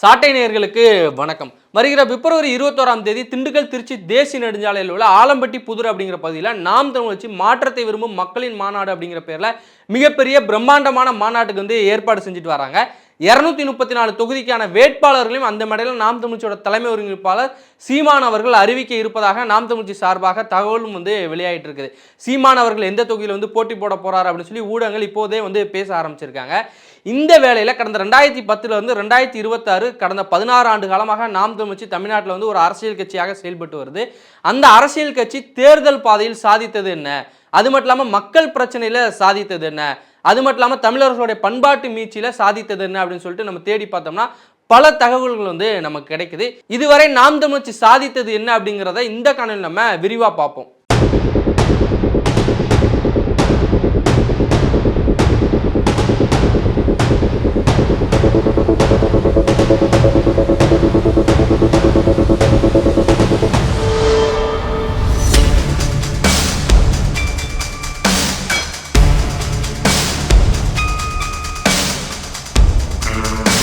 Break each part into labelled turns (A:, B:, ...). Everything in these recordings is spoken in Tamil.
A: சாட்டை நேர்களுக்கு வணக்கம். வருகிற பிப்ரவரி இருபத்தோராம் தேதி திண்டுக்கல் திருச்சி தேசிய நெடுஞ்சாலையில் உள்ள ஆலம்பட்டி புதுர் அப்படிங்கிற பகுதியில் நாம் தமிழ் வச்சு மாற்றத்தை விரும்பும் மக்களின் மாநாடு அப்படிங்கிற பேரில் மிகப்பெரிய பிரம்மாண்டமான மாநாட்டுக்கு வந்து ஏற்பாடு செஞ்சுட்டு வராங்க. இரநூத்தி முப்பத்தி நாலு தொகுதிக்கான வேட்பாளர்களையும் அந்த மேடையில் நாம் தமிழ்ச்சியோட தலைமை ஒருங்கிணைப்பாளர் சீமான் அவர்கள் அறிவிக்க இருப்பதாக நாம் தமிழ்ச்சி சார்பாக தகவலும் வந்து வெளியாகிட்டு இருக்குது. சீமான் அவர்கள் எந்த தொகுதியில் வந்து போட்டி போட போறாரு அப்படின்னு சொல்லி ஊடகங்கள் இப்போதே வந்து பேச ஆரம்பிச்சிருக்காங்க. இந்த வேலையில் கடந்த ரெண்டாயிரத்தி பத்தில் வந்து ரெண்டாயிரத்தி இருபத்தாறு கடந்த பதினாறு ஆண்டு காலமாக நாம் தமிழ்ச்சி தமிழ்நாட்டில் வந்து ஒரு அரசியல் கட்சியாக செயல்பட்டு வருது. அந்த அரசியல் கட்சி தேர்தல் பாதையில் சாதித்தது என்ன? அது மட்டும் இல்லாமல் மக்கள் பிரச்சனையில் சாதித்தது என்ன? அது மட்டும் இல்லாமல் தமிழர்களுடைய பண்பாட்டு மீட்சியில் சாதித்தது என்ன அப்படின்னு சொல்லிட்டு நம்ம தேடி பார்த்தோம்னா பல தகவல்கள் வந்து நமக்கு கிடைக்குது. இதுவரை நாம் தமிழ்ச்சி சாதித்தது என்ன அப்படிங்கிறத இந்த காணொலி நம்ம விரிவாக பார்ப்போம். Thank you.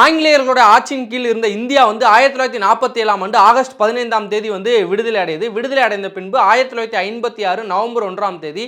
A: ஆங்கிலேயர்களோட ஆட்சியின் கீழ் இருந்த இந்தியா வந்து ஆயிரத்தி தொள்ளாயிரத்தி நாற்பத்தி ஏழாம் ஆண்டு ஆகஸ்ட் பதினைந்தாம் தேதி வந்து விடுதலை அடையுது. விடுதலை அடைந்த பின்பு ஆயிரத்தி தொள்ளாயிரத்தி ஐம்பத்தி ஆறு நவம்பர் ஒன்றாம் தேதி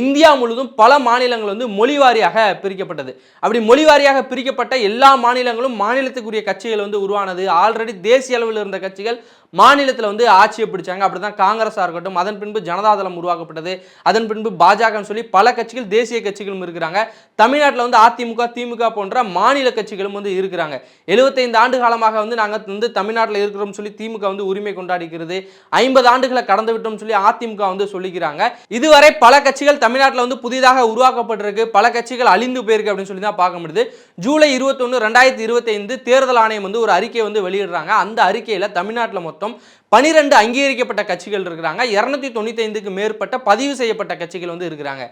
A: இந்தியா முழுவதும் பல மாநிலங்கள் வந்து மொழி வாரியாக பிரிக்கப்பட்டது. அப்படி மொழி வாரியாக பிரிக்கப்பட்ட எல்லா மாநிலங்களும் மாநிலத்துக்குரிய கட்சிகள் வந்து உருவானது. ஆல்ரெடி தேசிய அளவில் இருந்த கட்சிகள் மாநிலத்தில் வந்து ஆட்சியை பிடிச்சாங்க. அப்படி தான் காங்கிரஸாக இருக்கட்டும் அதன் பின்பு ஜனதாதளம் உருவாக்கப்பட்டது. அதன் பின்பு பாஜகன்னு சொல்லி பல கட்சிகள் தேசிய கட்சிகளும் இருக்கிறாங்க. தமிழ்நாட்டில் வந்து அதிமுக திமுக போன்ற மாநில கட்சிகளும் வந்து இருக்கிறாங்க. எழுபத்தைந்து ஆண்டு காலமாக வந்து நாங்கள் வந்து தமிழ்நாட்டில் இருக்கிறோம்னு சொல்லி திமுக வந்து உரிமை கொண்டாடிக்கிறது. ஐம்பது ஆண்டுகளை கடந்து விட்டோம்னு சொல்லி அதிமுக வந்து சொல்லிக்கிறாங்க. இதுவரை பல கட்சிகள் தமிழ்நாட்டில் வந்து புதிதாக உருவாக்கப்பட்டிருக்கு. பல கட்சிகள் அழிந்து போயிருக்கு அப்படின்னு சொல்லி தான் பார்க்க முடியுது. ஜூலை இருபத்தொன்று ரெண்டாயிரத்தி இருபத்தைந்து தேர்தல் ஆணையம் வந்து ஒரு அறிக்கையை வந்து வெளியிடுறாங்க. அந்த அறிக்கையில் தமிழ்நாட்டில் மொத்தம் பனிரெண்டு அங்கீகரிக்கப்பட்ட கட்சிகள் இருக்கிறாங்க. இரநூத்தி தொண்ணூத்தி ஐந்துக்கு மேற்பட்ட பதிவு செய்யப்பட்ட கட்சிகள் வந்து இருக்கிறாங்க.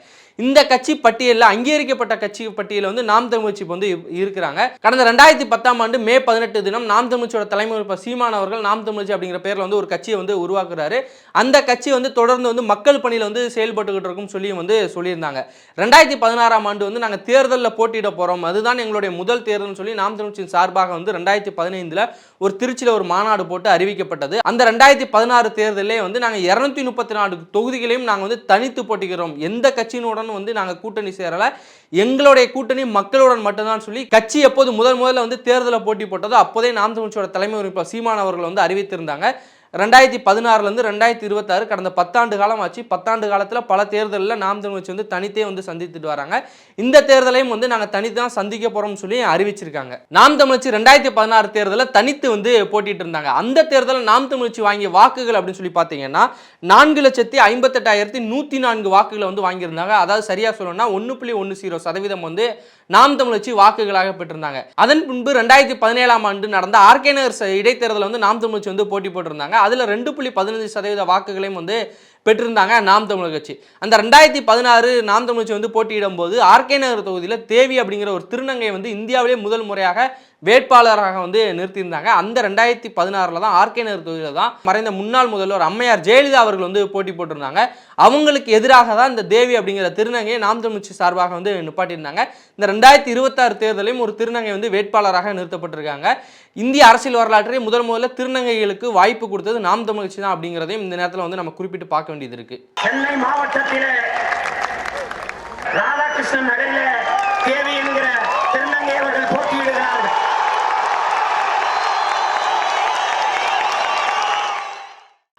A: இந்த கட்சி பட்டியலில் அங்கீகரிக்கப்பட்ட கட்சி பட்டியலில் வந்து நாம் தமிழ்ச்சி வந்து இருக்கிறாங்க. கடந்த ரெண்டாயிரத்தி பத்தாம் ஆண்டு மே பதினெட்டு தினம் நாம் தமிழ்ச்சியோட தலைமை இப்ப சீமான் அவர்கள் நாம் தமிழ்ச்சி அப்படிங்கிற பேரில் வந்து ஒரு கட்சியை வந்து உருவாக்குறாரு. அந்த கட்சி வந்து தொடர்ந்து வந்து மக்கள் பணியில் வந்து செயல்பட்டுக்கிட்டு இருக்கும் சொல்லி வந்து சொல்லியிருந்தாங்க. ரெண்டாயிரத்தி பதினாறாம் ஆண்டு வந்து நாங்கள் தேர்தலில் போட்டியிட போகிறோம் அதுதான் எங்களுடைய முதல் தேர்தல்னு சொல்லி நாம் தமிழ்ச்சியின் சார்பாக வந்து ரெண்டாயிரத்தி பதினைந்தில் ஒரு திருச்சியில் ஒரு மாநாடு போட்டு அறிவிக்கப்பட்டது. அந்த ரெண்டாயிரத்தி பதினாறு தேர்தலே வந்து நாங்கள் இரநூத்தி முப்பத்தி நாலு தொகுதிகளையும் நாங்கள் வந்து தனித்து போட்டிக்கிறோம். எந்த கட்சியினுடன் வந்து நாங்கள் கூட்டணி சேரலை. எங்களுடைய கூட்டணி மக்களுடன் மட்டும்தான் சொல்லி கட்சி எப்போது முதல் முதல்ல வந்து தேர்தலை போட்டி போட்டதோ அப்போதே நாம் தமிழ்ச்சியோட தலைமை உறுப்பினர் சீமான் அவர்கள் வந்து அறிவித்திருந்தாங்க. ரெண்டாயிரத்தி பதினாறுலேருந்து ரெண்டாயிரத்தி இருபத்தாறு கடந்த பத்தாண்டு காலம் ஆச்சு பத்தாண்டு காலத்தில் பல தேர்தலில் நாம் தமிழ் வந்து தனித்தே வந்து சந்தித்துட்டு வராங்க. இந்த தேர்தலையும் வந்து நாங்கள் தனித்தான் சந்திக்க போகிறோம்னு சொல்லி அறிவிச்சிருக்காங்க. நாம் தமிழ்ச்சி ரெண்டாயிரத்தி பதினாறு தேர்தலில் தனித்து வந்து போட்டிட்டு இருந்தாங்க. அந்த தேர்தலில் நாம் தமிழ்ச்சி வாங்கிய வாக்குகள் அப்படின்னு சொல்லி பார்த்தீங்கன்னா நான்கு லட்சத்தி ஐம்பத்தெட்டாயிரத்தி நூற்றி நான்கு வாக்குகளை வந்து வாங்கியிருந்தாங்க. அதாவது சரியாக சொல்லணும்னா ஒன்று புள்ளி ஒன்று ஜீரோ சதவீதம் வந்து நாம் தமிழச்சி வாக்குகளாக பெற்றிருந்தாங்க. அதன் பின்பு ரெண்டாயிரத்தி பதினேழாம் ஆண்டு நடந்த ஆர்கே நகர் இடைத்தேர்தலில் வந்து நாம் தமிழச்சி வந்து போட்டி போட்டிருந்தாங்க. அதில் ரெண்டு புள்ளி பதினஞ்சு சதவீத வாக்குகளையும் வந்து பெற்றிருந்தாங்க நாம் தமிழர் கட்சி. அந்த ரெண்டாயிரத்தி பதினாறு நாம் தமிழ்ச்சி வந்து போட்டியிடும் போது ஆர்கே நகர் தொகுதியில் தேவி அப்படிங்கிற ஒரு திருநங்கை வந்து இந்தியாவிலே முதல் முறையாக வேட்பாளராக வந்து நிறுத்தியிருந்தாங்க. அந்த ரெண்டாயிரத்தி பதினாறில் தான் ஆர்கே நகர் தொகுதியில் தான் மறைந்த முன்னாள் முதல்வர் அம்மையார் ஜெயலலிதா அவர்கள் வந்து போட்டி போட்டிருந்தாங்க. அவங்களுக்கு எதிராக தான் இந்த தேவி அப்படிங்கிற திருநங்கையை நாம் தமிழ்ச்சி சார்பாக வந்து நிப்பாட்டியிருந்தாங்க. இந்த ரெண்டாயிரத்தி இருபத்தாறு தேர்தலையும் ஒரு திருநங்கை வந்து வேட்பாளராக நிறுத்தப்பட்டிருக்காங்க. இந்திய அரசியல் வரலாற்றிலே முதல் முதல்ல திருநங்கைகளுக்கு வாய்ப்பு கொடுத்தது நாம் தமிழ்ச்சி தான் அப்படிங்கிறதையும் இந்த நேரத்தில் வந்து நம்ம குறிப்பிட்டு பார்க்க வேண்டியது இருக்கு.
B: சென்னை மாவட்டத்தில் ராதாகிருஷ்ணன் நகரில்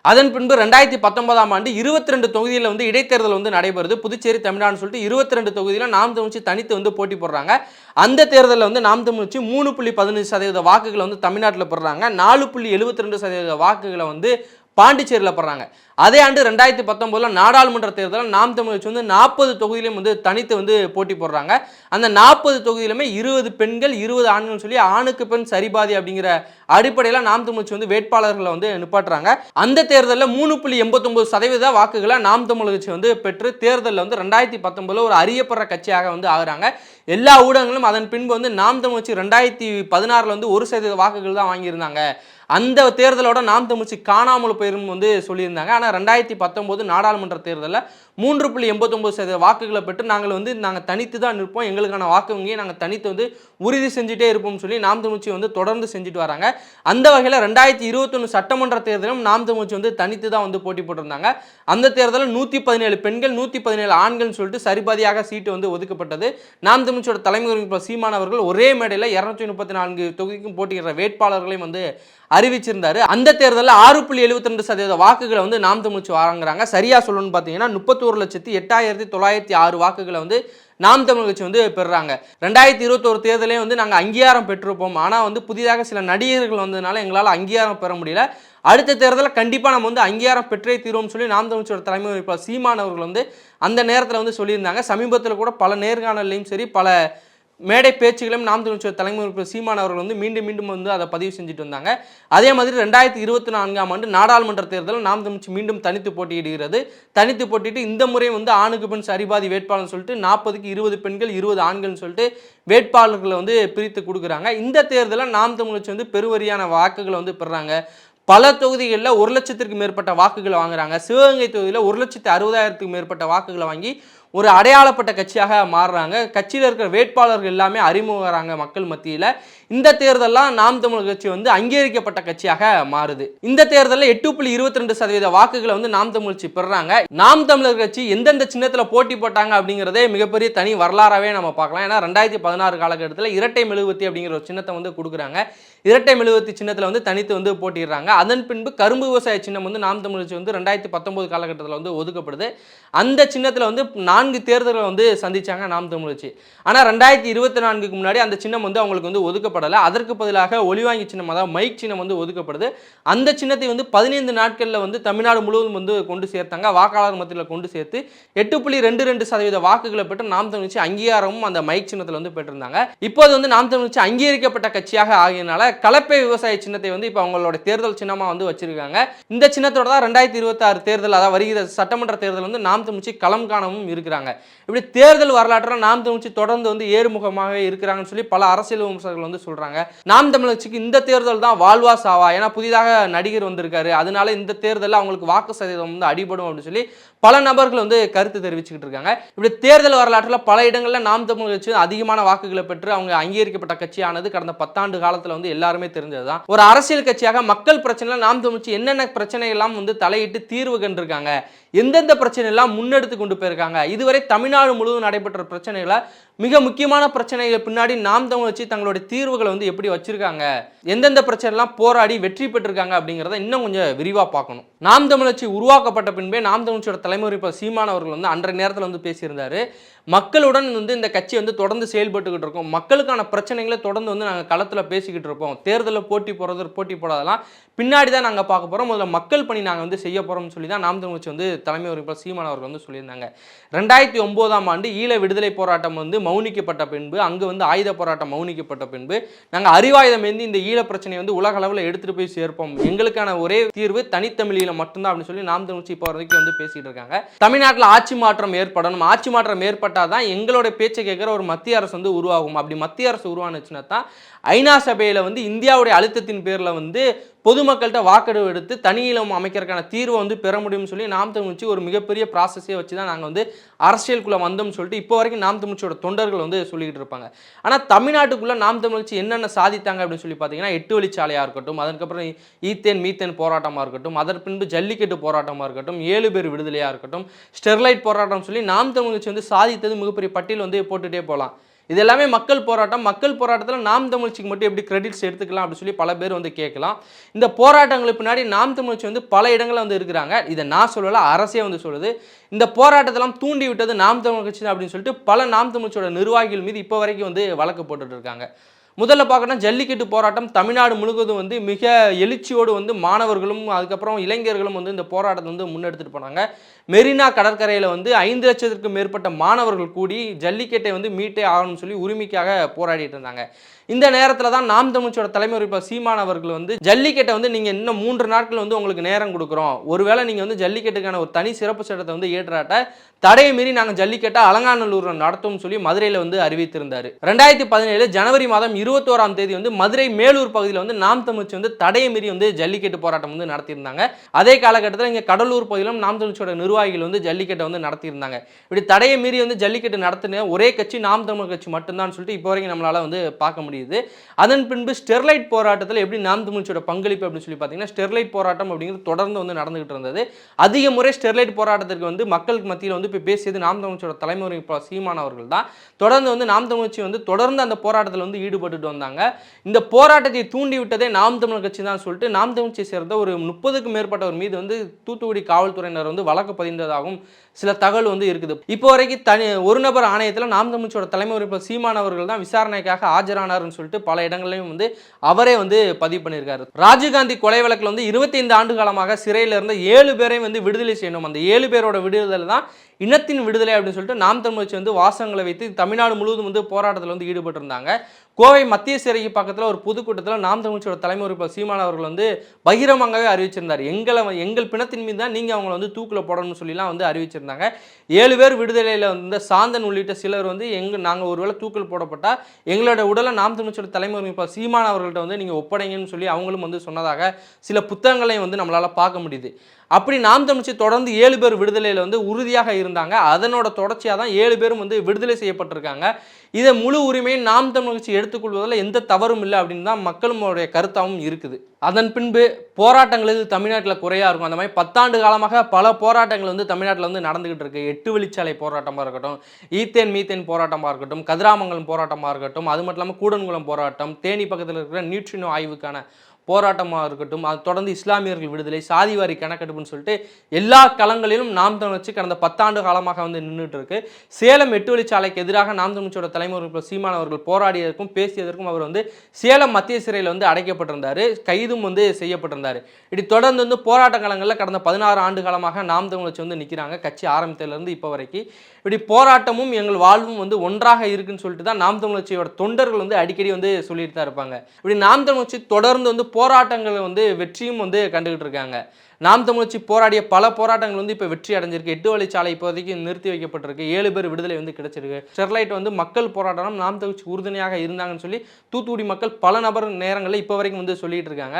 A: அதன் பின்பு ரெண்டாயிரத்தி பத்தொன்பதாம் ஆண்டு இருபத்தி ரெண்டு தொகுதியில் வந்து இடைத்தேர்தல் வந்து நடைபெறுது. புதுச்சேரி தமிழ்நாடு சொல்லிட்டு இருபத்தி ரெண்டு தொகுதியில் நாம் தமிழ்ச்சி தனித்து வந்து போட்டி போடுறாங்க. அந்த தேர்தலில் வந்து நாம் தமிழ்ச்சி மூணு புள்ளி பதினஞ்சு சதவீத வாக்குகளை வந்து தமிழ்நாட்டில் போடுறாங்க நாலு புள்ளி எழுபத்தி ரெண்டு சதவீத வாக்குகளை வந்து பாண்டிச்சேரியில் போடுறாங்க. அதே ஆண்டு ரெண்டாயிரத்தி பத்தொம்போதில் நாடாளுமன்ற தேர்தலில் நாம் தமிழ் கட்சி வந்து நாற்பது தொகுதியிலும் வந்து தனித்து வந்து போட்டி போடுறாங்க. அந்த நாற்பது தொகுதியிலுமே இருபது பெண்கள் இருபது ஆண்கள் சொல்லி ஆணுக்கு பெண் சரிபாதி அப்படிங்கிற அடிப்படையில் நாம் தமிழ் கட்சி வந்து வேட்பாளர்களை வந்து நிப்பாட்டுறாங்க. அந்த தேர்தலில் மூணு புள்ளி எண்பத்தொம்பது சதவீத வாக்குகளை நாம் தமிழ் கட்சி வந்து பெற்று தேர்தலில் வந்து ரெண்டாயிரத்தி பத்தொம்போதில் ஒரு அறியப்படுற கட்சியாக வந்து ஆகுறாங்க. எல்லா ஊடகங்களும் அதன் பின்பு வந்து நாம் தமிழ் கட்சி ரெண்டாயிரத்தி பதினாறில் வந்து ஒரு சதவீத வாக்குகள் தான் வாங்கியிருந்தாங்க. அந்த தேர்தலோட நாம் தமிழ்ச்சி காணாமல் போயிரும் வந்து சொல்லியிருந்தாங்க. ஆனால் ரெண்டாயிரத்தி பத்தொம்போது நாடாளுமன்ற தேர்தலில் மூன்று புள்ளி எண்பத்தொம்பது சதவீத வாக்குகளை பெற்று நாங்கள் வந்து நாங்கள் தனித்து தான் நிற்போம். எங்களுக்கான வாக்கு வங்கியை நாங்கள் தனித்து வந்து உறுதி செஞ்சுட்டே இருப்போம்னு சொல்லி நாம் தமிழ்ச்சி வந்து தொடர்ந்து செஞ்சுட்டு வராங்க. அந்த வகையில் ரெண்டாயிரத்தி இருபத்தொன்று சட்டமன்ற தேர்தலும் நாம் தமிழ்ச்சி வந்து தனித்து தான் வந்து போட்டி போட்டிருந்தாங்க. அந்த தேர்தலில் நூற்றி பதினேழு பெண்கள் நூற்றி பதினேழு ஆண்கள்னு சொல்லிட்டு சரிபாதியாக சீட்டு வந்து ஒதுக்கப்பட்டது. நாம் தமிழ்ச்சியோட தலைமை உறுப்பினர் சீமான் அவர்கள் ஒரே மேடையில் இரநூத்தி முப்பத்தி நான்கு தொகுதிக்கும் போட்டியிடுற வேட்பாளர்களையும் வந்து அறிவிச்சிருந்தார். அந்த தேர்தலில் ஆறு புள்ளி எழுபத்தி ரெண்டு சதவீத வாக்குகளை வந்து நாம் தமிழ்ச்சி வாங்குறாங்க. சரியாக சொல்லணும்னு பார்த்தீங்கன்னா முப்பத்தி ஒரு லட்சத்தி எட்டாயிரத்தி தொள்ளாயிரத்தி ஆறு வாக்குகளை வந்து நாம் தமிழ் கட்சி வந்து பெறுறாங்க. ரெண்டாயிரத்தி இருபத்தோரு தேர்தலே வந்து நாங்கள் அங்கீகாரம் பெற்றிருப்போம். ஆனால் வந்து புதிதாக சில நடிகர்கள் வந்ததுனால எங்களால் அங்கீகாரம் பெற முடியல. அடுத்த தேர்தலில் கண்டிப்பாக நம்ம வந்து அங்கீகாரம் பெற்றே தீர்வோம்னு சொல்லி நாம் தமிழ்ச்சியோட தலைமை உறுப்பினர் சீமானவர்கள் வந்து அந்த நேரத்தில் வந்து சொல்லியிருந்தாங்க. சமீபத்தில் கூட பல நேர்காணல்லையும் சரி பல மேடை பேச்சுகளையும் நாம் தமிழ்ச்சி தலைமை உறுப்பினர் சீமான் அவர்கள் வந்து மீண்டும் மீண்டும் வந்து அதை பதிவு செஞ்சுட்டு வந்தாங்க. அதே மாதிரி ரெண்டாயிரத்தி இருபத்தி நான்காம் ஆண்டு நாடாளுமன்ற தேர்தலில் நாம் தமிழ்ச்சி மீண்டும் தனித்து போட்டியிடுகிறது. தனித்து போட்டிட்டு இந்த முறை வந்து ஆணுக்கு பெண் சரிபாதி வேட்பாளர்னு சொல்லிட்டு நாற்பதுக்கு இருபது பெண்கள் இருபது ஆண்கள்னு சொல்லிட்டு வேட்பாளர்களை வந்து பிரித்து கொடுக்குறாங்க. இந்த தேர்தலில் நாம் தமிழ் வந்து பெருவரியான வாக்குகளை வந்து பெறுறாங்க பல தொகுதிகளில் ஒரு லட்சத்திற்கு மேற்பட்ட வாக்குகளை வாங்குறாங்க. சிவகங்கை தொகுதியில் ஒரு லட்சத்து அறுபதாயிரத்துக்கு மேற்பட்ட வாக்குகளை வாங்கி ஒரு அடையாளப்பட்ட கட்சியாக மாறுறாங்க. கட்சியில் இருக்கிற வேட்பாளர்கள் எல்லாமே அறிமுகறாங்க மக்கள் மத்தியில். இந்த தேர்தல்லாம் நாம் தமிழர் கட்சி வந்து அங்கீகரிக்கப்பட்ட கட்சியாக மாறுது. இந்த தேர்தலில் எட்டு புள்ளி இருபத்தி ரெண்டு சதவீத வாக்குகளை வந்து நாம் தமிழ் கட்சி பெறுறாங்க. நாம் தமிழர் கட்சி எந்தெந்த சின்னத்தில் போட்டி போட்டாங்க அப்படிங்கிறதே மிகப்பெரிய தனி வரலாறாகவே நம்ம பார்க்கலாம். ஏன்னா ரெண்டாயிரத்தி பதினாறு காலகட்டத்தில் இரட்டை மெழுகுவத்தி அப்படிங்கிற ஒரு சின்னத்தை வந்து கொடுக்குறாங்க. இரட்டை மெழுகுவர்த்தி சின்னத்தில் வந்து தனித்து வந்து போட்டிடுறாங்க. அதன் பின்பு கரும்பு விவசாய சின்னம் வந்து நாம் தமிழ்ச்சி வந்து ரெண்டாயிரத்தி பத்தொம்போது காலகட்டத்தில் வந்து ஒதுக்கப்படுது. அந்த சின்னத்தில் வந்து நான்கு தேர்தல்களை வந்து சந்தித்தாங்க நாம் தமிழ்ச்சி ஆனால் ரெண்டாயிரத்தி இருபத்தி நான்குக்கு முன்னாடி அந்த சின்னம் வந்து அவங்களுக்கு வந்து ஒதுக்கப்படலை. அதற்கு பதிலாக ஒளிவாங்கி சின்னம் அதாவது மைக் சின்னம் வந்து ஒதுக்கப்படுது. அந்த சின்னத்தை வந்து பதினைந்து நாட்களில் வந்து தமிழ்நாடு முழுவதும் வந்து கொண்டு சேர்த்தாங்க. வாக்காளர் மத்தியில் கொண்டு சேர்த்து எட்டு புள்ளி ரெண்டு ரெண்டு சதவீத வாக்குகளை பெற்று நாம் தமிழ்ச்சி அங்கீகாரமும் அந்த மைக் சின்னத்தில் வந்து பெற்றிருந்தாங்க. இப்போது வந்து நாம் தமிழ்ச்சி அங்கீகரிக்கப்பட்ட கட்சியாக ஆகியனால கலப்பை விவசாய சின்னத்தை வந்து இப்போ அவங்களோட தேர்தல் சின்னமாக வந்து வச்சிருக்காங்க. இந்த சின்னத்தோட தான் ரெண்டாயிரத்தி இருபத்தாறு தேர்தல் அதாவது வருகிற சட்டமன்ற தேர்தல் வந்து நாம் தமிழ்ச்சி களம் காணவும் இருக்கிறாங்க. இப்படி தேர்தல் வரலாற்றில் நாம் தமிழ்ச்சி தொடர்ந்து வந்து ஏறுமுகமாகவே இருக்கிறாங்கன்னு சொல்லி பல அரசியல் விமர்சகர்கள் வந்து சொல்கிறாங்க நாம் தமிழச்சிக்கு இந்த தேர்தல் தான் வாழ்வா சாவா? ஏன்னா புதிதாக நடிகர் வந்திருக்காரு. அதனால இந்த தேர்தலில் அவங்களுக்கு வாக்கு சதவீதம் வந்து அடிபடும் அப்படின்னு சொல்லி பல நபர்கள் வந்து கருத்து தெரிவிச்சுக்கிட்டு இருக்காங்க. இப்படி தேர்தல் வரலாற்றில் பல இடங்களில் நாம் தமிழ் கட்சி அதிகமான வாக்குகளை பெற்று அவங்க அங்கீகரிக்கப்பட்ட கட்சியானது கடந்த பத்தாண்டு காலத்தில் வந்து எல்லாருமே தெரிஞ்சது தான் ஒரு அரசியல் கட்சியாக மக்கள் பிரச்சனையில் நாம் தமிழ்ச்சி என்னென்ன பிரச்சனைகள்லாம் வந்து தலையிட்டு தீர்வு கண்டிருக்காங்க எந்தெந்த பிரச்சனைலாம் முன்னெடுத்து கொண்டு போயிருக்காங்க இதுவரை தமிழ்நாடு முழுவதும் நடைபெற்ற பிரச்சனைகளை மிக முக்கியமான பிரச்சனைகள் பின்னாடி நாம் தமிழ் வச்சு தங்களுடைய தீர்வுகளை வந்து எப்படி வச்சிருக்காங்க எந்தெந்த பிரச்சனைலாம் போராடி வெற்றி பெற்றிருக்காங்க அப்படிங்கிறத இன்னும் கொஞ்சம் விரிவாக பார்க்கணும். நாம் தமிழச்சி உருவாக்கப்பட்ட பின்பே நாம் தமிழ்ச்சியோட தலைமுறை இப்போ சீமான் அவர்கள் வந்து அன்றைய நேரத்தில் வந்து பேசியிருந்தார். மக்களுடன் வந்து இந்த கட்சி வந்து தொடர்ந்து செயல்பட்டுக்கிட்டு இருக்கோம். மக்களுக்கான பிரச்சனைகளை தொடர்ந்து வந்து நாங்கள் களத்தில் பேசிக்கிட்டு இருப்போம். தேர்தலில் போட்டி போடுறது போட்டி போடாதெல்லாம் பின்னாடி தான் நாங்கள் பார்க்க போகிறோம் முதல்ல மக்கள் பணி நாங்கள் வந்து செய்ய போகிறோம்னு சொல்லி தான் நாம் தமிழ்ச்சி வந்து தலைமை உறுப்பினர் சீமான் அவர்கள் வந்து சொல்லியிருந்தாங்க. ரெண்டாயிரத்தி ஒம்போதாம் ஆண்டு ஈழ விடுதலை போராட்டம் வந்து மௌனிக்கப்பட்ட பின்பு அங்கே வந்து ஆயுத போராட்டம் மௌனிக்கப்பட்ட பின்பு நாங்கள் அறிவாயுதம் ஏந்தி இந்த ஈழ பிரச்சனையை வந்து உலக அளவில் எடுத்துகிட்டு போய் சேர்ப்போம். எங்களுக்கான ஒரே தீர்வு தனித்தமிழில் மட்டும்தான் அப்படின்னு சொல்லி நாம் தமிழ்ச்சி இப்போ வரைக்கும் வந்து பேசிகிட்டு இருக்காங்க. தமிழ்நாட்டில் ஆட்சி மாற்றம் ஏற்படணும். ஆட்சி மாற்றம் செயல்பட்டால் தான் எங்களுடைய பேச்சை கேட்குற ஒரு மத்திய அரசு வந்து உருவாகும். அப்படி மத்திய அரசு உருவானுச்சுன்னா தான் ஐநா சபையில் வந்து இந்தியாவுடைய அழுத்தத்தின் பேரில் வந்து பொதுமக்கள்கிட்ட வாக்கெடுப்பு எடுத்து தனியிலம் அமைக்கிறதுக்கான தீர்வை வந்து பெற முடியும்னு சொல்லி நாம் தமிழ்ச்சி ஒரு மிகப்பெரிய ப்ராசஸே வச்சு தான் நாங்கள் வந்து அரசியலுக்குள்ளே வந்தோம்னு சொல்லிட்டு இப்போ வரைக்கும் நாம் தமிழ்ச்சியோட தொண்டர்கள் வந்து சொல்லிக்கிட்டு இருப்பாங்க. ஆனால் தமிழ்நாட்டுக்குள்ளே நாம் தமிழ்ச்சி என்னென்ன சாதித்தாங்க அப்படின்னு சொல்லி பார்த்தீங்கன்னா எட்டு வழிச்சாலையாக இருக்கட்டும் அதுக்கப்புறம் ஈத்தேன் மீத்தேன் போராட்டமாக இருக்கட்டும் அதற்கு பின்பு ஜல்லிக்கட்டு போராட்டமாக இருக்கட்டும் ஏழு பேர் விடுதலையாக இருக்கட்டும் ஸ்டெர்லைட் போராட்டம் சொல்லி நாம் தமிழ்ச்சி வந்து சாதித்தது மிகப்பெரிய பட்டியல் வந்து போட்டுகிட்டே போகலாம். இது எல்லாமே மக்கள் போராட்டம். மக்கள் போராட்டத்தில் நாம் தமிழ்ச்சிக்கு மட்டும் எப்படி கிரெடிட்ஸ் எடுத்துக்கலாம் அப்படின்னு சொல்லி பல பேர் வந்து கேட்கலாம். இந்த போராட்டங்களுக்கு பின்னாடி நாம் தமிழ்ச்சி வந்து பல இடங்களில் வந்து இருக்கிறாங்க. இதை நான் சொல்லலை அரசே வந்து சொல்லுது. இந்த போராட்டத்தெல்லாம் தூண்டி விட்டது நாம் தமிழ் கட்சி அப்படின்னு சொல்லிட்டு பல நாம் தமிழ்ச்சியோட நிர்வாகிகள் மீது இப்போ வரைக்கும் வந்து வழக்கு போட்டுட்டு இருக்காங்க. முதல்ல பார்க்கணும் ஜல்லிக்கட்டு போராட்டம் தமிழ்நாடு முழுவதும் வந்து மிக எழுச்சியோடு வந்து மாணவர்களும் அதுக்கப்புறம் இளைஞர்களும் வந்து இந்த போராட்டத்தை வந்து முன்னெடுத்துட்டு போனாங்க. மெரினா கடற்கரையில் வந்து ஐந்து லட்சத்திற்கும் மேற்பட்ட மாணவர்கள் கூடி ஜல்லிக்கட்டை வந்து மீட்டே ஆகணும்னு சொல்லி உரிமைக்காக போராடிட்டு இருந்தாங்க. இந்த நேரத்தில் தான் நாம் தமிழ்ச்சியோட தலைமை உறுப்பினர் சீமான் அவர்கள் வந்து ஜல்லிக்கட்டை வந்து நீங்கள் இன்னும் மூன்று நாட்கள் வந்து உங்களுக்கு நேரம் கொடுக்குறோம். ஒருவேளை நீங்கள் வந்து ஜல்லிக்கட்டுக்கான ஒரு தனி சிறப்பு சட்டத்தை வந்து ஏற்றாட்ட தடையை மீறி நாங்கள் ஜல்லிக்கட்டை அலங்காநல்லூரில் நடத்தும்னு சொல்லி மதுரையில் வந்து அறிவித்திருந்தார். ரெண்டாயிரத்தி பதினேழு ஜனவரி மாதம் இருபத்தோராம் தேதி வந்து மதுரை மேலூர் பகுதியில் வந்து நாம் தமிழ்ச்சி வந்து தடையை மீறி வந்து ஜல்லிக்கட்டு போராட்டம் வந்து நடத்தியிருந்தாங்க. அதே காலகட்டத்தில் இங்கே கடலூர் பகுதியிலும் நாம் தமிழ்ச்சியோட நிர்வாகிகள் வந்து ஜல்லிக்கட்டை வந்து நடத்தியிருந்தாங்க. இப்படி தடையை மீறி வந்து ஜல்லிக்கட்டு நடத்தின ஒரே கட்சி நாம் தமிழ் கட்சி மட்டும்தான் சொல்லிட்டு இப்போ வரைக்கும் நம்மளால் வந்து பார்க்க முடியும் முடியுது அதன் பின்பு ஸ்டெர்லைட் போராட்டத்தில் எப்படி நாம் தமிழ்ச்சியோட பங்களிப்பு அப்படின்னு சொல்லி பார்த்தீங்கன்னா ஸ்டெர்லைட் போராட்டம் அப்படிங்கிறது தொடர்ந்து வந்து நடந்துகிட்டு இருந்தது. அதிக முறை ஸ்டெர்லைட் போராட்டத்திற்கு வந்து மக்களுக்கு மத்தியில் வந்து இப்போ பேசியது நாம் தமிழ்ச்சியோட தலைமுறை உறுப்பினர் சீமான் அவர்கள் தான். தொடர்ந்து வந்து நாம் தமிழ்ச்சி வந்து தொடர்ந்து அந்த போராட்டத்தில் வந்து ஈடுபட்டுட்டு வந்தாங்க. இந்த போராட்டத்தை தூண்டி விட்டதே நாம் தமிழர் கட்சி தான் சொல்லிட்டு நாம் தமிழ்ச்சியை சேர்ந்த ஒரு முப்பதுக்கும் மேற்பட்டவர் மீது வந்து தூத்துக்குடி காவல்துறையினர் வந்து வழக்கு பதிந்ததாகவும் சில தகவல் வந்து இருக்குது. இப்போ வரைக்கும் தனி ஒரு நபர் ஆணையத்தில் நாம் தமிழ்ச்சியோட தலைமை உறுப்பினர் சீமான் அவர்கள் தான் விசாரணைக்காக இருக்காருன்னு சொல்லிட்டு பல இடங்களையும் வந்து அவரே வந்து பதிவு பண்ணியிருக்காரு. ராஜீவ்காந்தி கொலை வழக்கில் வந்து 25 ஆண்டு காலமாக சிறையில் இருந்த ஏழு பேரையும் வந்து விடுதலை செய்யணும். அந்த ஏழு பேரோட விடுதலை தான் இனத்தின் விடுதலை அப்படின்னு சொல்லிட்டு நாம் தமிழ்ச்சி வந்து வாசகங்களை வைத்து தமிழ்நாடு முழுவதும் வந்து போராட்டத்தில் வந்து ஈடுபட்டிருந்தாங்க. கோவை மத்திய சிறைக்கு பக்கத்தில் ஒரு பொதுக்கூட்டத்தில் நாம் தமிழ்ச்சியோட தலைமை உறுப்பினர் சீமான் அவர்கள் வந்து பகிரங்கமாகவே அறிவிச்சிருந்தார். எங்களை எங்கள் பிணத்தின் மீது தான் நீங்கள் அவங்களை வந்து தூக்கில் போடணும்னு சொல்லிலாம் வந்து அறிவிச்சிருந்தாங்க. ஏழு பேர் விடுதலையில் வந்து சாந்தன் உள்ளிட்ட சிலர் வந்து எங்க நாங்கள் ஒருவேளை தூக்கில் போடப்பட்டால் எங்களோட உடலை நாம் தமிழ்ச்சியோட தலைமை உறுப்பினர் சீமான் அவர்கள்ட்ட வந்து நீங்கள் ஒப்படைங்கன்னு சொல்லி அவங்களும் வந்து சொன்னதாக சில புத்தகங்களையும் வந்து நம்மளால் பார்க்க முடியுது. அப்படி நாம் தமிழ்ச்சி தொடர்ந்து ஏழு பேர் விடுதலையில் வந்து உறுதியாக இருந்தாங்க. அதனோட தொடர்ச்சியாக தான் ஏழு பேரும் வந்து விடுதலை செய்யப்பட்டிருக்காங்க. இதை முழு உரிமையை நாம் தமிழ்ச்சி எடுத்துக்கொள்வதில் எந்த தவறும் இல்லை அப்படின்னு தான் மக்களுடைய கருத்தாகவும் இருக்குது. அதன் பின்பு போராட்டங்கள் இது தமிழ்நாட்டில் குறையாக இருக்கும். அந்த மாதிரி பத்தாண்டு காலமாக பல போராட்டங்கள் வந்து தமிழ்நாட்டில் வந்து நடந்துகிட்டு இருக்கு. எட்டு வழிச்சாலை போராட்டமாக இருக்கட்டும் ஈத்தேன் மீத்தேன் போராட்டமாக இருக்கட்டும் கதிராமங்கலம் போராட்டமாக இருக்கட்டும் அது மட்டும் இல்லாமல் கூடன்குளம் போராட்டம் தேனி பக்கத்தில் இருக்கிற நியூட்ரினோ ஆய்வுக்கான போராட்டமாக இருக்கட்டும் அது தொடர்ந்து இஸ்லாமியர்கள் விடுதலை சாதிவாரி கணக்கெடுப்புன்னு சொல்லிட்டு எல்லா களங்களிலும் நாம் தமிழ்ச்சி கடந்த பத்தாண்டு காலமாக வந்து நின்றுட்டு இருக்கு சேலம் எட்டு வழிச்சாலைக்கு எதிராக நாம் தமிழ்ச்சியோட தலைமுறைகள் சீமான் அவர்கள் போராடியதற்கும் பேசியதற்கும் அவர் வந்து சேலம் மத்திய சிறையில் வந்து அடைக்கப்பட்டிருந்தார். கைதும் வந்து செய்யப்பட்டிருந்தார். இப்படி தொடர்ந்து வந்து போராட்ட காலங்களில் கடந்த பதினாறு ஆண்டு காலமாக நாம் தமிழ்ச்சி வந்து நிற்கிறாங்க கட்சி ஆரம்பித்ததுலேருந்து இப்போ வரைக்கும். இப்படி போராட்டமும் எங்கள் வாழ்வும் வந்து ஒன்றாக இருக்குன்னு சொல்லிட்டு தான் நாம் தமிழ்ச்சியோட தொண்டர்கள் வந்து அடிக்கடி வந்து சொல்லிட்டு தான் இருப்பாங்க. இப்படி நாம் தமிழ்ச்சி தொடர்ந்து வந்து போராட்டங்களை வந்து வெற்றியும் வந்து கண்டுகிட்டு இருக்காங்க. நாம் தமிழ்ச்சி போராடிய பல போராட்டங்கள் வந்து இப்போ வெற்றி அடைஞ்சிருக்கு. எட்டு வழிச்சாலை இப்போதைக்கு நிறுத்தி வைக்கப்பட்டிருக்கு. ஏழு பேர் விடுதலை வந்து கிடைச்சிருக்கு. ஸ்டெர்லைட் வந்து மக்கள் போராட்டம் நாம் தமிழ்ச்சி உறுதுணையாக இருந்தாங்கன்னு சொல்லி தூத்துக்குடி மக்கள் பல நபர் நேரங்களில் இப்போ வரைக்கும் வந்து சொல்லிட்டு இருக்காங்க.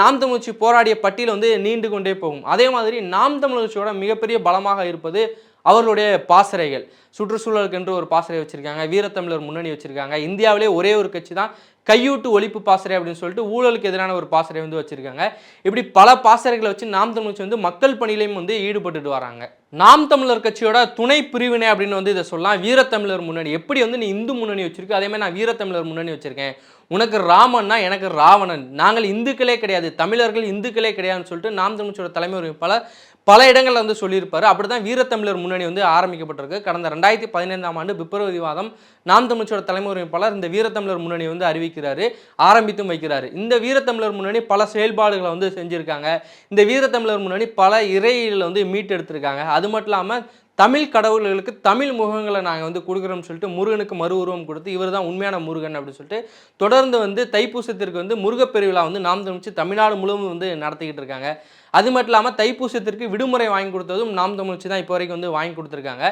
A: நாம் தமிழ்ச்சி போராடிய பட்டியல் வந்து நீண்டு கொண்டே போகும். அதே மாதிரி நாம் தமிழ்ச்சியோட மிகப்பெரிய பலமாக இருப்பது அவர்களுடைய பாசறைகள். சுற்றுச்சூழலுக்கென்று ஒரு பாசறை வச்சுருக்காங்க வீரத்தமிழர் முன்னணி வச்சுருக்காங்க. இந்தியாவிலே ஒரே ஒரு கட்சி தான் கையூட்டு ஒழிப்பு பாசறை அப்படின்னு சொல்லிட்டு ஊழலுக்கு எதிரான ஒரு பாசறை வந்து வச்சுருக்காங்க. இப்படி பல பாசறைகளை வச்சு நாம் தமிழ் வந்து மக்கள் பணியிலையும் வந்து ஈடுபட்டுட்டு வராங்க. நாம் தமிழர் கட்சியோட துணை பிரிவினை அப்படின்னு வந்து இதை சொல்லலாம். வீரத்தமிழர் முன்னணி. எப்படி வந்து நீ இந்து முன்னணி வச்சிருக்க? அதே மாதிரி நான் வீரத்தமிழர் முன்னணி வச்சிருக்கேன். உனக்கு ராமன்னா எனக்கு ராவணன். நாங்கள் இந்துக்களே கிடையாது. தமிழர்கள் இந்துக்களே கிடையாதுன்னு சொல்லிட்டு நாம் தமிழ்ச்சியோட தலைமை உறுப்பினர் பல இடங்களில் வந்து சொல்லியிருப்பாரு. அப்படிதான் வீரத்தமிழர் முன்னணி வந்து ஆரம்பிக்கப்பட்டிருக்கு. கடந்த ரெண்டாயிரத்தி பதினைந்தாம் ஆண்டு பிப்ரவரி மாதம் நாம் தமிழ்ச்சியோட தலைமை இந்த வீரத்தமிழர் முன்னணி வந்து அறிவிக்கிறாரு ஆரம்பித்தும் வைக்கிறாரு. இந்த வீரத்தமிழர் முன்னணி பல செயல்பாடுகளை வந்து செஞ்சுருக்காங்க. இந்த வீரத்தமிழர் முன்னணி பல இறையில வந்து மீட்டெடுத்திருக்காங்க. அது மட்டும் இல்லாமல் தமிழ் கடவுள்களுக்கு தமிழ் முகங்களை நாங்கள் வந்து கொடுக்குறோம்னு சொல்லிட்டு முருகனுக்கு மறு உருவம் கொடுத்து இவர் தான் உண்மையான முருகன் அப்படின்னு சொல்லிட்டு தொடர்ந்து வந்து தைப்பூசத்திற்கு வந்து முருகப்பெருவிழா வந்து நாம் தமிழ்ச்சி தமிழ்நாடு முழுவதும் வந்து நடத்திக்கிட்டு இருக்காங்க. அது மட்டும் இல்லாமல் தைப்பூசத்திற்கு விடுமுறை வாங்கி கொடுத்ததும் நாம் தமிழ்ச்சி தான் இப்போ வரைக்கும் வந்து வாங்கி கொடுத்துருக்காங்க.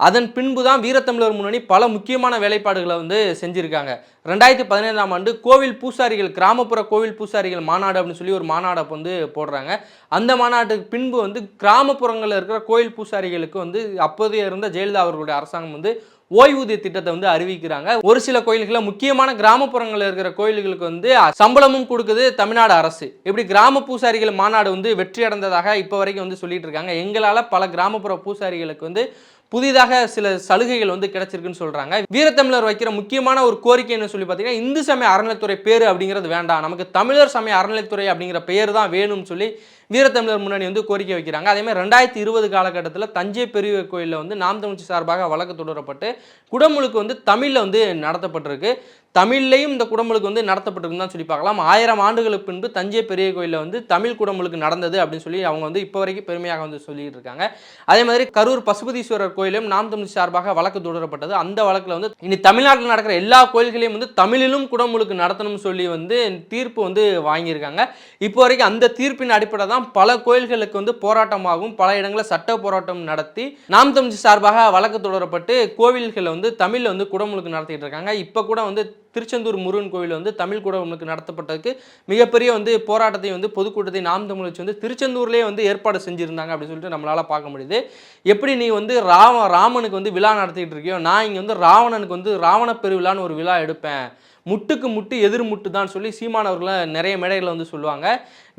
A: அதன் பின்பு தான் வீரத்தமிழர் முன்னணி பல முக்கியமான வேலைப்பாடுகளை வந்து செஞ்சுருக்காங்க. ரெண்டாயிரத்தி பதினைந்தாம் ஆண்டு கோவில் பூசாரிகள் கிராமப்புற கோவில் பூசாரிகள் மாநாடு அப்படின்னு சொல்லி ஒரு மாநாடை வந்து போடுறாங்க. அந்த மாநாட்டுக்கு பின்பு வந்து கிராமப்புறங்களில் இருக்கிற கோவில் பூசாரிகளுக்கு வந்து அப்போதைய இருந்த ஜெயலலிதா அவர்களுடைய அரசாங்கம் வந்து ஓய்வூதிய திட்டத்தை வந்து அறிவிக்கிறாங்க. ஒரு சில கோயில்களில் முக்கியமான கிராமப்புறங்களில் இருக்கிற கோயில்களுக்கு வந்து சம்பளமும் கொடுக்குது தமிழ்நாடு அரசு. இப்படி கிராம பூசாரிகள் மாநாடு வந்து வெற்றி அடைந்ததாக இப்போ வரைக்கும் வந்து சொல்லிட்டு இருக்காங்க. எங்களால் பல கிராமப்புற பூசாரிகளுக்கு வந்து புதிதாக சில சலுகைகள் வந்து கிடைச்சிருக்குன்னு சொல்கிறாங்க வீரத்தமிழர் வைக்கிற முக்கியமான ஒரு கோரிக்கைன்னு சொல்லி பார்த்தீங்கன்னா இந்து சமய அறநிலைத்துறை பேர் அப்படிங்கிறது வேண்டாம். நமக்கு தமிழர் சமய அறநிலைத்துறை அப்படிங்கிற பெயர் தான் வேணும்னு சொல்லி வீரத்தமிழர் முன்னணி வந்து கோரிக்கை வைக்கிறாங்க. அதே மாதிரி ரெண்டாயிரத்தி இருபது காலகட்டத்தில் தஞ்சை பெரிய கோயிலில் வந்து நாம் தமிழ்ச்சி சார்பாக வழக்கு தொடரப்பட்டு குடமுழுக்கு வந்து தமிழில் வந்து நடத்தப்பட்டிருக்கு. தமிழ்லையும் இந்த குடமுழுக்கு வந்து நடத்தப்பட்டிருக்குன்னு தான் சொல்லி பார்க்கலாம். ஆயிரம் ஆண்டுகளுக்கு பின்பு தஞ்சை பெரிய கோயிலில் வந்து தமிழ் குடமுழுக்கு நடந்தது அப்படின்னு சொல்லி அவங்க வந்து இப்போ வரைக்கும் பெருமையாக வந்து சொல்லிட்டு இருக்காங்க. அதே மாதிரி கரூர் பசுபதீஸ்வரர் கோயிலும் நாம் தமிழ் சார்பாக வழக்கு தொடரப்பட்டது. அந்த வழக்கில் வந்து இனி தமிழ்நாட்டில் நடக்கிற எல்லா கோயில்களையும் வந்து தமிழிலும் குடமுழுக்கு நடத்தணும்னு சொல்லி வந்து தீர்ப்பு வந்து வாங்கியிருக்காங்க. இப்போ வரைக்கும் அந்த தீர்ப்பின் அடிப்படை தான் பல கோயில்களுக்கு வந்து போராட்டமாகவும் பல இடங்களில் சட்ட போராட்டம் நடத்தி நாம் தமிழ் சார்பாக வழக்கு தொடரப்பட்டு கோவில்களை வந்து தமிழில் வந்து குடமுழுக்கு நடத்திட்டு இருக்காங்க. இப்போ கூட வந்து திருச்செந்தூர் முருகன் கோவில் வந்து தமிழ் கூட உங்களுக்கு நடத்தப்பட்டதுக்கு மிகப்பெரிய வந்து போராட்டத்தை வந்து பொதுக்கூட்டத்தை நாம் தமிழ் வச்சு வந்து திருச்செந்தூர்லேயே வந்து ஏற்பாடு செஞ்சுருந்தாங்க அப்படின்னு சொல்லிட்டு நம்மளால் பார்க்க முடியுது. எப்படி நீ வந்து ராம ராமனுக்கு வந்து விழா நடத்திக்கிட்டு இருக்கியோ நான் இங்கே வந்து ராவணனுக்கு வந்து ராவண பெருவிழான்னு ஒரு விழா எடுப்பேன். முட்டுக்கு முட்டு எதிர் முட்டு தான் சொல்லி சீமானவர்களை நிறைய மேடைகளில் வந்து சொல்லுவாங்க.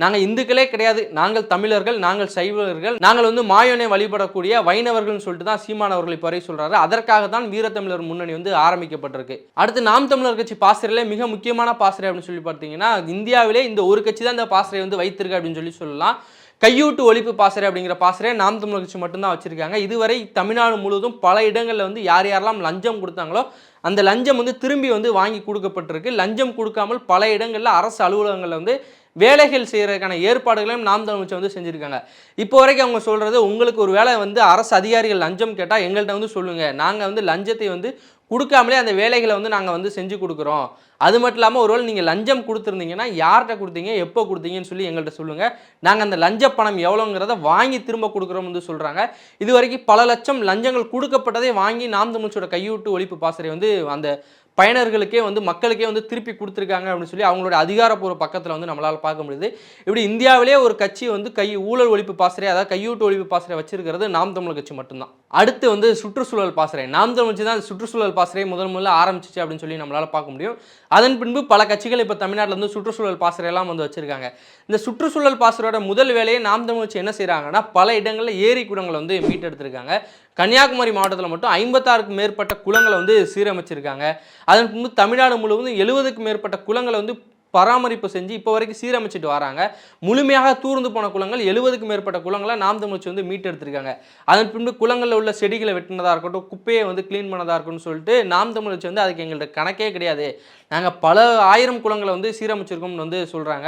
A: நாங்கள் இந்துக்களே கிடையாது. நாங்கள் தமிழர்கள் நாங்கள் சைவர்கள். நாங்கள் வந்து மாயோனை வழிபடக்கூடிய வைணவர்கள்னு சொல்லிட்டு தான் சீமானவர்கள் இப்போ வரை சொல்கிறாரு அதற்காக தான் வீரத்தமிழர் முன்னணி வந்து ஆரம்பிக்கப்பட்டிருக்கு. அடுத்து நாம் தமிழர் கட்சி பாசிரியிலே மிக முக்கியமான பாசறை அப்படின்னு சொல்லி பார்த்தீங்கன்னா இந்தியாவிலே இந்த ஒரு கட்சி தான் இந்த பாசறை வந்து வைத்திருக்கு அப்படின்னு சொல்லி சொல்லலாம். கையூட்டு ஒழிப்பு பாசறை அப்படிங்கிற பாசறையை நாம் தமிழர் கட்சி மட்டும்தான் வச்சுருக்காங்க. இதுவரை தமிழ்நாடு முழுவதும் பல இடங்களில் வந்து யார் யாரெல்லாம் லஞ்சம் கொடுத்தாங்களோ அந்த லஞ்சம் வந்து திரும்பி வந்து வாங்கி கொடுக்கப்பட்டிருக்கு. லஞ்சம் கொடுக்காமல் பல இடங்களில் அரசு அலுவலகங்களில் வந்து வேலைகள் செய்கிறதுக்கான ஏற்பாடுகளையும் நாம் தமிழ்ச்சி வந்து செஞ்சுருக்காங்க. இப்போ வரைக்கும் அவங்க சொல்கிறது உங்களுக்கு ஒரு வேலை வந்து அரசு அதிகாரிகள் லஞ்சம் கேட்டால் எங்கள்கிட்ட வந்து சொல்லுங்கள் நாங்கள் வந்து லஞ்சத்தை வந்து கொடுக்காமலே அந்த வேலைகளை வந்து நாங்கள் வந்து செஞ்சு கொடுக்குறோம். அது மட்டும் இல்லாமல் ஒருவேளை நீங்கள் லஞ்சம் கொடுத்துருந்தீங்கன்னா யார்கிட்ட கொடுத்தீங்க எப்போ கொடுத்தீங்கன்னு சொல்லி எங்கள்கிட்ட சொல்லுங்கள் நாங்கள் அந்த லஞ்ச பணம் எவ்வளோங்கிறத வாங்கி திரும்ப கொடுக்குறோம் வந்து சொல்கிறாங்க இது வரைக்கும் பல லட்சம் லஞ்சங்கள் கொடுக்கப்பட்டதை வாங்கி நாம் தமிழ்ச்சியோட கையூட்டு ஒழிப்பு பாசறை வந்து அந்த பயனர்களுக்கே வந்து மக்களுக்கே வந்து திருப்பி கொடுத்துருக்காங்க அப்படின்னு சொல்லி அவங்களோட அதிகாரப்பூர்வ பக்கத்தில் வந்து நம்மளால் பார்க்க முடியுது. இப்படி இந்தியாவிலே ஒரு கட்சி வந்து கை ஊழல் ஒழிப்பு பாசறை அதாவது கையூட்டு ஒழிப்பு பாசறை வச்சிருக்கிறது நாம் தமிழ் கட்சி மட்டும்தான். அடுத்து வந்து சுற்றுச்சூழல் பாசறை. நாம் தமிழ்ச்சி தான் சுற்றுச்சூழல் பாசறை முதல் முதல்ல ஆரம்பிச்சிச்சு அப்படின்னு சொல்லி நம்மளால் பார்க்க முடியும். அதன் பின்பு பல கட்சிகள் இப்போ தமிழ்நாட்டில் வந்து சுற்றுச்சூழல் பாசறை எல்லாம் வந்து வச்சுருக்காங்க. இந்த சுற்றுச்சூழல் பாசறையோட முதல் வேலையை நாம் தமிழ்ச்சி என்ன செய்கிறாங்கன்னா பல இடங்களில் ஏரி குடங்களை வந்து மீட்டெடுத்திருக்காங்க. கன்னியாகுமரி மாவட்டத்தில் மட்டும் ஐம்பத்தாறுக்கும் மேற்பட்ட குளங்களை வந்து சீரமைச்சிருக்காங்க. அதன் பின்பு தமிழ்நாடு முழுவதும் எழுபதுக்கும் மேற்பட்ட குளங்களை வந்து பராமரிப்பு செஞ்சு இப்போ வரைக்கும் சீரமைச்சிட்டு வராங்க. முழுமையாக தூர்ந்து போன குளங்கள் எழுபதுக்கும் மேற்பட்ட குளங்களை நாம் தமிழ்ச்சி வந்து மீட்டெடுத்திருக்காங்க. அதன் பின்பு குளங்களில் உள்ள செடிகளை வெட்டினதாக இருக்கட்டும் குப்பையை வந்து க்ளீன் பண்ணதாக இருக்கட்டும் சொல்லிட்டு நாம் தமிழ்ச்சி வந்து அதுக்கு எங்கள்கிட்ட கணக்கே கிடையாது. நாங்கள் பல ஆயிரம் குளங்களை வந்து சீரமைச்சிருக்கோம்னு வந்து சொல்கிறாங்க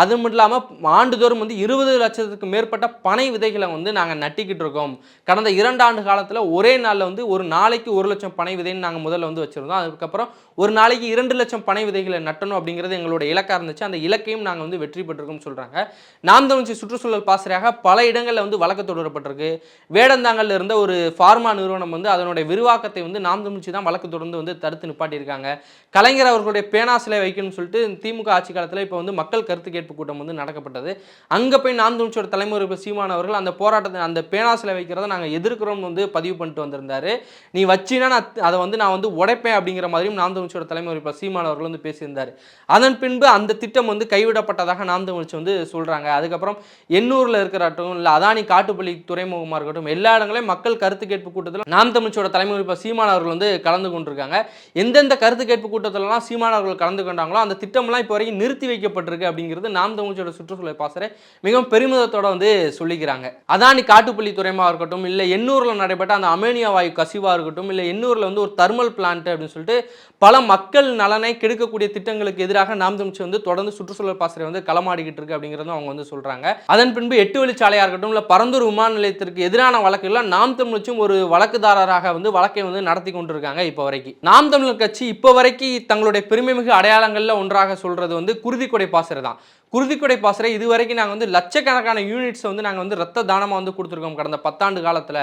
A: அது மட்டும் இல்லாமல் ஆண்டுதோறும் வந்து இருபது லட்சத்துக்கு மேற்பட்ட பனை விதைகளை வந்து நாங்கள் நட்டிக்கிட்டு இருக்கோம். கடந்த இரண்டு ஆண்டு காலத்தில் ஒரே நாளில் வந்து ஒரு நாளைக்கு ஒரு லட்சம் பனை விதைன்னு நாங்கள் முதல்ல வந்து வச்சுருந்தோம். அதுக்கப்புறம் ஒரு நாளைக்கு இரண்டு லட்சம் பனை விதைகளை நட்டணும் அப்படிங்கிறது எங்களோட இலக்காக இருந்துச்சு. அந்த இலக்கையும் நாங்கள் வந்து வெற்றி பெற்றிருக்கோம்னு சொல்கிறாங்க நாம் தமிழ்ச்சி சுற்றுச்சூழல் பாசறையாக பல இடங்களில் வந்து வழக்கு தொடரப்பட்டிருக்கு. வேடந்தாங்கல்ல இருந்த ஒரு ஃபார்மா நிறுவனம் வந்து அதனுடைய விரிவாக்கத்தை வந்து நாம் தமிழ்ச்சி தான் வழக்கு தொடர்ந்து வந்து தடுத்து நிப்பாட்டியிருக்காங்க. கலைஞர் அவர்களுடைய பேனா சிலை வைக்கணும்னு சொல்லிட்டு திமுக ஆட்சி காலத்தில் இப்போ வந்து மக்கள் கருத்து கேட்பு கூட்டம் வந்து நடக்கப்பட்டது. அங்கே போய் நான் தமிழ்ச்சியோட தலைமுறை சீமான் அவர்கள் அந்த போராட்டத்தை அந்த பேனா சிலை வைக்கிறத நாங்கள் எதிர்க்கிறோம்னு வந்து பதிவு பண்ணிட்டு வந்திருந்தாரு. நீ வச்சினா நான் அதை வந்து நான் வந்து உடைப்பேன் அப்படிங்கிற மாதிரியும் நாம் தமிழ்ச்சியோட தலைமுறை சீமான் அவர்கள் வந்து பேசியிருந்தார். அதன் பின்பு அந்த திட்டம் வந்து கைவிடப்பட்டதாக நாம் தமிழ்ச்சி வந்து சொல்கிறாங்க அதுக்கப்புறம் எண்ணூரில் இருக்கிறாட்டும் இல்லை அதானி காட்டுப்பள்ளி துறைமுகமாக இருக்கட்டும் எல்லா இடங்களையும் மக்கள் கருத்து கேட்பு கூட்டத்தில் நாம் தமிழ்ச்சியோட தலைமுறை சீமான் அவர்கள் வந்து கலந்து கொண்டிருக்காங்க. எந்தெந்த கருத்து கேட்பு கூட்டத்திலலாம் சீமான் கலந்து கொண்டாங்களோ அந்த திட்டம்லாம் இப்போ வரைக்கும் நிறுத்தி வைக்கப்பட்டிருக்கு அப்படிங்கிறது நாம் தமிழ்ச்சியோட சுற்றுச்சூழல் பாசறை மிகவும் பெருமிதத்தோட வந்து சொல்லிக்கிறாங்க. அதானி காட்டுப்பள்ளி துறைமா இருக்கட்டும் இல்லை எண்ணூரில் நடைபெற்ற அந்த அமேனியா வாயு கசிவாக இருக்கட்டும் இல்லை எண்ணூரில் வந்து ஒரு தர்மல் பிளான்ட் அப்படின்னு சொல்லிட்டு பல மக்கள் நலனை கெடுக்கக்கூடிய திட்டங்களுக்கு எதிராக நாம் தமிழ்ச்சி வந்து தொடர்ந்து சுற்றுச்சூழல் பாசறை வந்து களமாடிக்கிட்டு இருக்கு அப்படிங்கிறதும் அவங்க வந்து சொல்றாங்க. அதன் பின்பு எட்டு வழிச்சாலையாக இருக்கட்டும் இல்லை பரந்தூர் விமான நிலையத்திற்கு எதிரான வழக்குகள்லாம் நாம் தமிழ்ச்சும் ஒரு வழக்குதாரராக வந்து வழக்கை வந்து நடத்தி கொண்டிருக்காங்க இப்போ வரைக்கும். நாம் தமிழர் கட்சி இப்போ வரைக்கும் தங்களுடைய பெருமைமிகு அடையாளங்களில் ஒன்றாக சொல்கிறது வந்து குருதிக்கொடை பாசறை தான். குருதிக்கொடை பாசறை இது வரைக்கும் நாங்கள் வந்து லட்சக்கணக்கான யூனிட்ஸை வந்து நாங்கள் வந்து ரத்த தானமாக வந்து கொடுத்துருக்கோம். கடந்த பத்தாண்டு காலத்தில்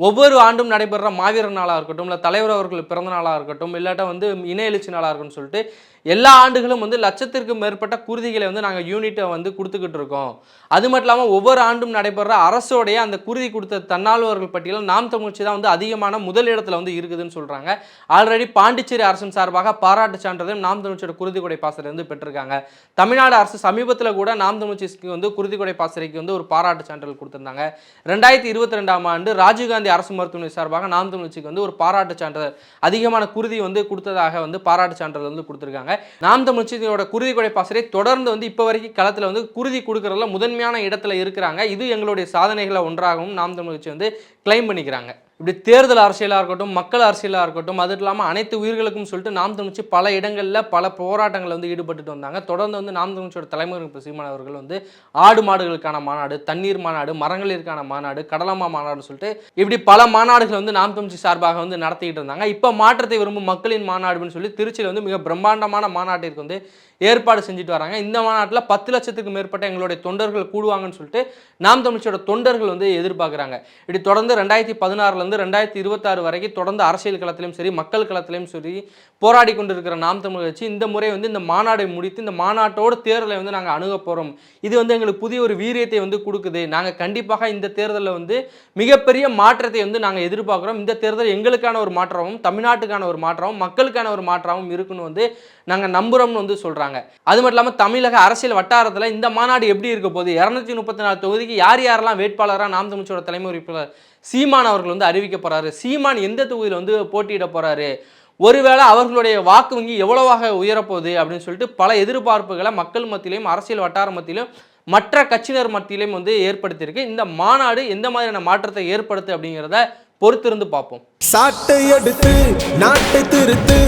A: ஒவ்வொரு ஆண்டும் நடைபெற மாவீரர் நாளாக இருக்கட்டும் இல்லை தலைவர் அவர்கள் பிறந்த நாளாக இருக்கட்டும் இல்லாட்டா வந்து இன எழுச்சி நாளாக இருக்கட்டும் சொல்லிட்டு எல்லா ஆண்டுகளும் வந்து லட்சத்திற்கும் மேற்பட்ட குருதிகளை வந்து நாங்கள் யூனிட்டை வந்து கொடுத்துக்கிட்டு இருக்கோம். அது மட்டும் இல்லாமல் ஒவ்வொரு ஆண்டும் நடைபெற அரசோடைய அந்த குருதி கொடுத்த தன்னார்வலர்கள் பட்டியலில் நாம் தமிழ்ச்சி தான் வந்து அதிகமான முதல் இடத்துல வந்து இருக்குதுன்னு சொல்கிறாங்க ஆல்ரெடி பாண்டிச்சேரி அரசின் சார்பாக பாராட்டு சான்றிதழும் நாம் தமிழ்ச்சியோட குருதி கொடை பாசறை வந்து பெற்றிருக்காங்க. தமிழ்நாடு அரசு சமீபத்தில் கூட நாம் தமிழ்ச்சிக்கு வந்து குருதி கொடை பாசறைக்கு வந்து ஒரு பாராட்டு சான்றிதழ் கொடுத்துருந்தாங்க. ரெண்டாயிரத்தி இருபத்தி ரெண்டாம் ஆண்டு ராஜீவ்காந்தி அரசு மருத்துவமனை சார்பாக நாம் தமிழ்ச்சிக்கு வந்து ஒரு பாராட்டு சான்றிதழ் அதிகமான குருதி வந்து கொடுத்ததாக வந்து பாராட்டு சான்றிதழ் வந்து கொடுத்துருக்காங்க. இருக்காங்க நாம் தமிழ்ச்சியோட குருதி கொடை பாசறை தொடர்ந்து வந்து இப்போ வரைக்கும் களத்தில் வந்து குருதி கொடுக்குறதுல முதன்மையான இடத்துல இருக்கிறாங்க. இது எங்களுடைய சாதனைகளை ஒன்றாகவும் நாம் தமிழ்ச்சி வந்து கிளைம் பண்ணிக்கிறாங்க. இப்படி தேர்தல் அரசியலாக இருக்கட்டும் மக்கள் அரசியலாக இருக்கட்டும் அது இல்லாமல் அனைத்து உயிர்களுக்கும் சொல்லிட்டு நாம் தமிழ்ச்சி பல இடங்களில் பல போராட்டங்களில் வந்து ஈடுபட்டுட்டு வந்தாங்க. தொடர்ந்து வந்து நாம் தமிழ்ச்சியோட தலைமுறை சீமான் அவர்கள் வந்து ஆடு மாடுகளுக்கான மாநாடு தண்ணீர் மாநாடு மரங்களிற்கான மாநாடு கடலம்மா மாநாடுன்னு சொல்லிட்டு இப்படி பல மாநாடுகள் வந்து நாம் தமிழ்ச்சி சார்பாக வந்து நடத்திக்கிட்டு இருந்தாங்க. இப்போ மாற்றத்தை விரும்பும் மக்களின் மாநாடுன்னு சொல்லி திருச்சியில் வந்து மிக பிரம்மாண்டமான மாநாட்டிற்கு வந்து ஏற்பாடு செஞ்சுட்டு வராங்க. இந்த மாநாட்டில் பத்து லட்சத்துக்கு மேற்பட்ட எங்களுடைய தொண்டர்கள் கூடுவாங்கன்னு சொல்லிட்டு நாம் தமிழ்ச்சியோட தொண்டர்கள் வந்து எதிர்பார்க்குறாங்க. இப்படி தொடர்ந்து ரெண்டாயிரத்தி பதினாறுலேருந்து ரெண்டாயிரத்தி இருபத்தாறு வரைக்கும் தொடர்ந்து அரசியல் களத்திலையும் சரி மக்கள் களத்திலையும் சரி போராடி கொண்டிருக்கிற நாம் தமிழ் கட்சி இந்த முறை வந்து இந்த மாநாடை முடித்து இந்த மாநாட்டோட தேர்தலை வந்து நாங்கள் அணுக போகிறோம் இது வந்து எங்களுக்கு புதிய ஒரு வீரியத்தை வந்து கொடுக்குது. நாங்கள் கண்டிப்பாக இந்த தேர்தலில் வந்து மிகப்பெரிய மாற்றத்தை வந்து நாங்கள் எதிர்பார்க்குறோம். இந்த தேர்தல் எங்களுக்கான ஒரு மாற்றமும் தமிழ்நாட்டுக்கான ஒரு மாற்றமும் மக்களுக்கான ஒரு மாற்றமும் இருக்குன்னு வந்து நாங்கள் நம்புகிறோம்னு வந்து சொல்கிறாங்க அது மட்டும் இல்லாமல் தமிழக அரசியல் வட்டாரத்தில் இந்த மாநாடு எப்படி இருக்க போகுது? இரநூத்தி முப்பத்தி நாலு தொகுதிக்கு யார் யாரெல்லாம் வேட்பாளராக நாம் தமிழ்ச்சியோட தலைமை உறுப்பினர் சீமான் அவர்கள் வந்து அறிவிக்க போகிறாரு சீமான் எந்த தொகுதியில் வந்து போட்டியிட போகிறாரு ஒருவேளை அவர்களுடைய வாக்கு வங்கி எவ்வளவாக உயரப்போகுது அப்படின்னு சொல்லிட்டு பல எதிர்பார்ப்புகளை மக்கள் மத்தியிலையும் அரசியல் வட்டார மத்தியிலும் மற்ற கட்சியினர் மத்தியிலையும் வந்து ஏற்படுத்தியிருக்கு. இந்த மாநாடு எந்த மாதிரியான மாற்றத்தை ஏற்படுத்து அப்படிங்கிறத பொறுத்திருந்து பார்ப்போம்.
C: சாட்டை எடுத்து நாட்டை திருத்து